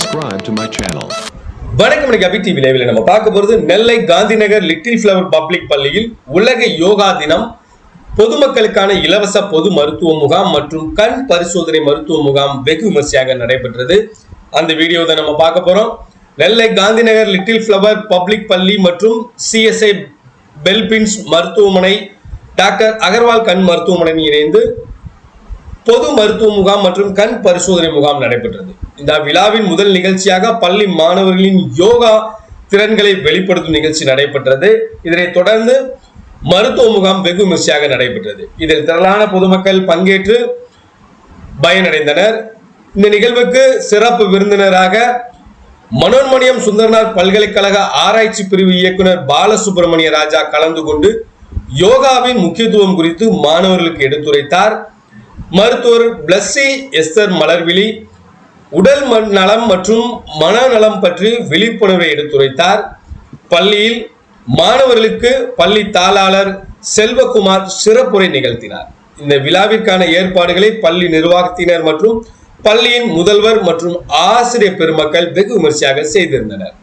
subscribe to my channel. வணக்கம் கபி TV லைவ்ல நம்ம பார்க்க போறது Nellai Gandhinagar little flower public பள்ளியில் உலக யோகா தினம். பொதுமக்களுக்கான இலவச பொது மருத்துவ முகாம் மற்றும் கண் பரிசோதனை மருத்துவ முகாம் வெகு விமர்சையாக நடைபெற்றது. அந்த வீடியோ தான் நம்ம பார்க்க போறோம். Nellai Gandhinagar little flower public பள்ளி மற்றும் சிஎஸ்ஐ பெல்பின்ஸ் மருத்துவமனை. டாக்டர் அகர்வால் கண் மருத்துவமனை இணைந்து பொது மருத்துவ முகாம் மற்றும் கண் பரிசோதனை முகாம் நடைபெற்றது. இந்த விழாவின் முதல் நிகழ்ச்சியாக பள்ளி மாணவர்களின் யோகா திறன்களை வெளிப்படுத்தும் நிகழ்ச்சி நடைபெற்றது. இதனைத் தொடர்ந்து மருத்துவ முகாம் வெகு விமர்சையாக நடைபெற்றது. இதில் திரளான பொதுமக்கள் பங்கேற்று பயனடைந்தனர். இந்த நிகழ்வுக்கு சிறப்பு விருந்தினராக மனோன்மணியம் சுந்தரனார் பல்கலைக்கழக ஆராய்ச்சி பிரிவு இயக்குனர் பாலசுப்ரமணிய ராஜா கலந்து கொண்டு யோகாவின் முக்கியத்துவம் குறித்து மாணவர்களுக்கு எடுத்துரைத்தார். மருத்துவர் பிளஸ்ஸி எஸ்தர் மலர்விழி உடல் ம- நலம் மற்றும் மனநலம் பற்றி விழிப்புணர்வை எடுத்துரைத்தார். பள்ளியில் மாணவர்களுக்கு பள்ளி தாளாளர் செல்வகுமார் சிறப்புரை நிகழ்த்தினார். இந்த விழாவிற்கான ஏற்பாடுகளை பள்ளி நிர்வாகத்தினர் மற்றும் பள்ளியின் முதல்வர் மற்றும் ஆசிரியர் பெருமக்கள் வெகு விமர்சையாக செய்திருந்தனர்.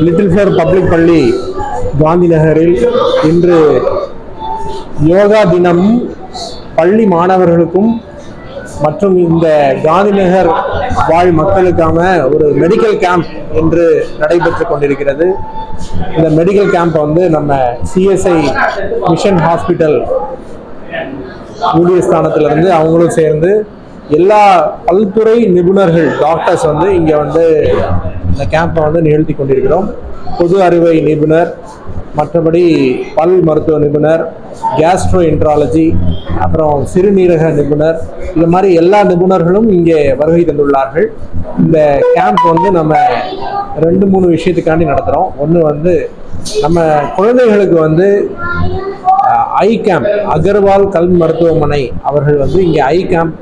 லிட்டில் ஃபேர் பப்ளிக் பள்ளி காந்தி நகரில் இன்று யோகா தினம் பள்ளி மாணவர்களுக்கும் மற்றும் இந்த காந்தி நகர் வாழ் மக்களுக்கான ஒரு மெடிக்கல் கேம்ப் என்று நடைபெற்று கொண்டிருக்கிறது. இந்த மெடிக்கல் கேம்ப் வந்து நம்ம சிஎஸ்ஐ மிஷன் ஹாஸ்பிட்டல் ஊழியர் இருந்து அவங்களும் சேர்ந்து எல்லா பல்துறை நிபுணர்கள் டாக்டர்ஸ் வந்து இங்க வந்து இந்த கேம்பை வந்து நிகழ்த்தி கொண்டிருக்கிறோம். பொது அறுவை நிபுணர் மற்றபடி பல் மருத்துவ நிபுணர் கேஸ்ட்ரோ என்ட்ராலஜி அப்புறம் சிறுநீரக நிபுணர் இது மாதிரி எல்லா நிபுணர்களும் இங்கே வருகை தந்துள்ளார்கள். இந்த கேம்ப் வந்து நம்ம ரெண்டு மூணு விஷயத்துக்காண்டி நடத்துகிறோம் ஒன்று வந்து நம்ம குழந்தைகளுக்கு வந்து ஐ கேம்ப் அகர்வால் கல் மருத்துவமனை அவர்கள் வந்து இங்கே ஐ கேம்ப்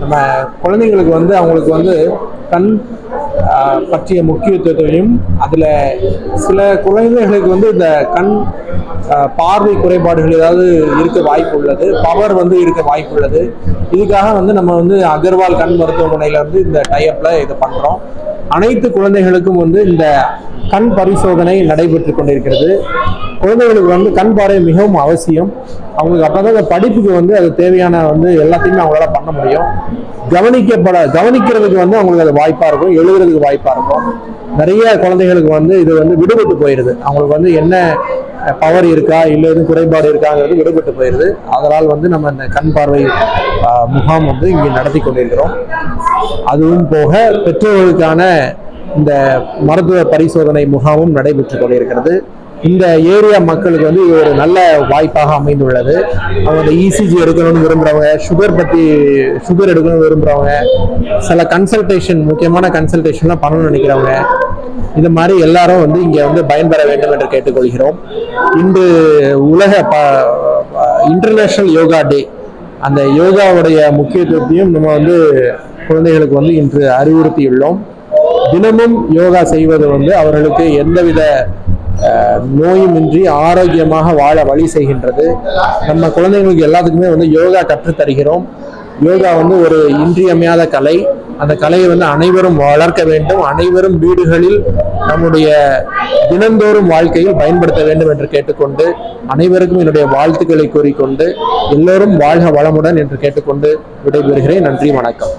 நம்ம குழந்தைங்களுக்கு வந்து அவங்களுக்கு வந்து கண் பற்றிய முக்கியத்துவத்தையும் அதில் சில குழந்தைகளுக்கு வந்து இந்த கண் பார்வை குறைபாடுகள் ஏதாவது இருக்க வாய்ப்பு உள்ளது பவர் வந்து இருக்க வாய்ப்பு உள்ளது இதுக்காக வந்து நம்ம வந்து அகர்வால் கண் மருத்துவமனையில் வந்து இந்த டைப்பில் இதை பண்ணுறோம் அனைத்து குழந்தைகளுக்கும் வந்து இந்த கண் பரிசோதனை நடைபெற்று கொண்டிருக்கிறது. குழந்தைகளுக்கு வந்து கண் பார்வை மிகவும் அவசியம். அவங்களுக்கு அப்பதான் அந்த படிப்புக்கு வந்து அது தேவையான வந்து எல்லாத்தையுமே அவங்களால பண்ண முடியும். கவனிக்கப்பட கவனிக்கிறதுக்கு வந்து அவங்களுக்கு அது வாய்ப்பாக இருக்கும். எழுதுறதுக்கு வாய்ப்பாக இருக்கும். நிறைய குழந்தைகளுக்கு வந்து இது வந்து விடுபட்டு போயிடுது அவங்களுக்கு வந்து என்ன பவர் இருக்கா இல்லை எதுவும் குறைபாடு இருக்காங்கிறது விடுபட்டு போயிடுது அதனால் வந்து நம்ம இந்த கண் பார்வை முகாம் வந்து இங்கே நடத்தி கொண்டிருக்கிறோம். அதுவும் போக பெற்றோர்களுக்கான இந்த மருத்துவ பரிசோதனை முகாமும் நடைபெற்று கொண்டிருக்கிறது. இந்த ஏரியா மக்களுக்கு வந்து இது ஒரு நல்ல வாய்ப்பாக அமைந்துள்ளது. அவங்க இசிஜி எடுக்கணும்னு விரும்புகிறவங்க சுகர் பற்றி சுகர் எடுக்கணும்னு விரும்புகிறவங்க சில கன்சல்டேஷன் முக்கியமான கன்சல்டேஷன்லாம் பண்ணணும்னு நினைக்கிறவங்க இது மாதிரி எல்லாரும் வந்து இங்கே வந்து பயன்பெற வேண்டும் என்று கேட்டுக்கொள்கிறோம். இன்று உலக ப இன்டர்நேஷ்னல் யோகா டே அந்த யோகாவுடைய முக்கியத்துவத்தையும் நம்ம வந்து குழந்தைகளுக்கு வந்து இன்று அறிவுறுத்தியுள்ளோம். தினமும் யோகா செய்வது வந்து அவர்களுக்கு எந்தவித நோயுமின்றி ஆரோக்கியமாக வாழ வழி செய்கின்றது. நம்ம குழந்தைங்களுக்கு எல்லாத்துக்குமே வந்து யோகா கற்றுத் தருகிறோம். யோகா வந்து ஒரு இன்றியமையாத கலை. அந்த கலையை வந்து அனைவரும் வளர்க்க வேண்டும். அனைவரும் வீடுகளில் நம்முடைய தினந்தோறும் வாழ்க்கையில் பயன்படுத்த வேண்டும் என்று கேட்டுக்கொண்டு அனைவருக்கும் என்னுடைய வாழ்த்துக்களை கூறிக்கொண்டு எல்லோரும் வாழ்க வளமுடன் என்று கேட்டுக்கொண்டு விடைபெறுகிறேன். நன்றி வணக்கம்.